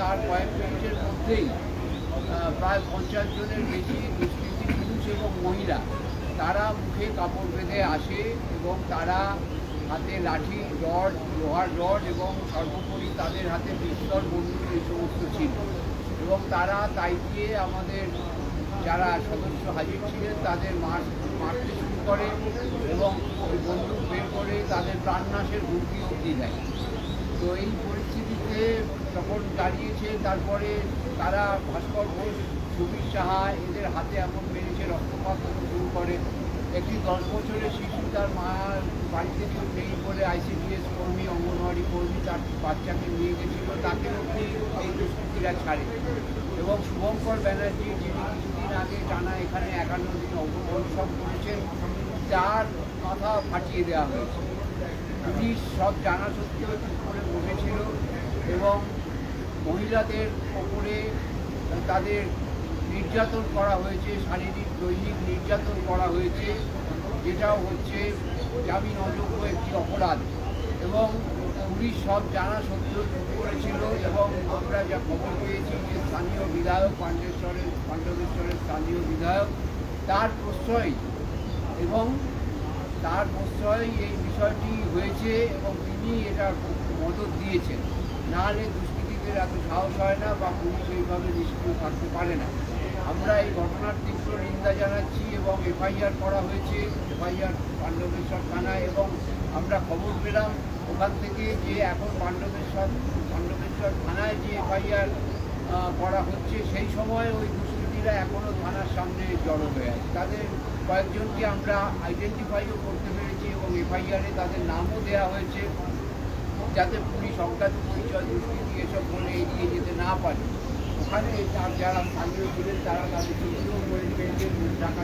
তার কয়েক মিনিটের মধ্যেই প্রায় পঞ্চাশ জনের বেশি দুষ্কৃতী পুরুষ এবং মহিলা তারা মুখে কাপড় বেঁধে আসে এবং তারা হাতে লাঠি, রড, লোহার রড এবং সর্বোপরি তাদের হাতে পিস্তল, বন্দুক এই সমস্ত ছিল। এবং তারা তাই দিয়ে আমাদের যারা সদস্য হাজির ছিলেন তাদের মার, মারতে শুরু করে এবং ওই বন্দুক বের করে তাদের প্রাণনাশের হুমকি অবধি দেয়। তো এই পরিস্থিতিতে যখন দাঁড়িয়েছে, তারপরে তারা ভাস্কর ঘোষ, সুবীর সাহা এদের হাতে এমন মেরেছে, রক্তপাত শুরু করে। একটি দশ বছরের শিশু তার মা বাড়িতে কেউ নেই বলে আইসিডিএস কর্মী, অঙ্গনওয়াড়ি কর্মী তার বাচ্চাকে নিয়ে গেছিল। তাকে এই দুষ্কৃতীরা ছাড়ে। এবং শুভঙ্কর ব্যানার্জি যিনি কিছুদিন আগে টানা এখানে একান্ন দিন অনশন করেছেন, তার মাথা ফাটিয়ে দেওয়া হয়েছে। পুলিশ সব জানা সত্ত্বেও চুপ করে বসেছিল এবং মহিলাদের ওপরে তাদের নির্যাতন করা হয়েছে, শারীরিক দৈনিক নির্যাতন করা হয়েছে যেটাও হচ্ছে জামিন অযোগ্য একটি অপরাধ। এবং পুলিশ সব জানা সত্ত্বেও চুপ করেছিল এবং আমরা যা খবর পেয়েছি যে স্থানীয় বিধায়ক, পাণ্ডেশ্বরের, পাণ্ডবেশ্বরের স্থানীয় বিধায়ক, তার প্রশ্রয় এবং তার প্রশ্রয় এই বিষয়টি হয়েছে এবং তিনি এটার মদত দিয়েছেন। না হলে দুষ্কৃতীদের এত সাহস হয় না বা পুলিশ এইভাবে নিষ্ক্রিয় থাকতে পারে না। আমরা এই ঘটনার তীব্র নিন্দা জানাচ্ছি এবং এফআইআর করা হয়েছে, এফআইআর পাণ্ডবেশ্বর থানায় এবং আমরা খবর পেলাম ওখান থেকে যে এখন পাণ্ডবেশ্বর পাণ্ডবেশ্বর থানায় যে এফআইআর করা হচ্ছে, সেই সময় ওই দুষ্কৃতীরা এখনও থানার সামনে জড়ো হয়ে আছে। তাদের কয়েকজনকে আমরা আইডেন্টিফাইও করতে পেরেছি এবং এফআইআরে তাদের নামও দেওয়া হয়েছে, যাতে পুলিশ অজ্ঞাত পরিচয় দুষ্কৃতি এসব বলে এগিয়ে যেতে না পারে। ওখানে যারা স্থানীয় ছিলেন, তারা তাদের চিঠিও করে পেয়েছেন টাকা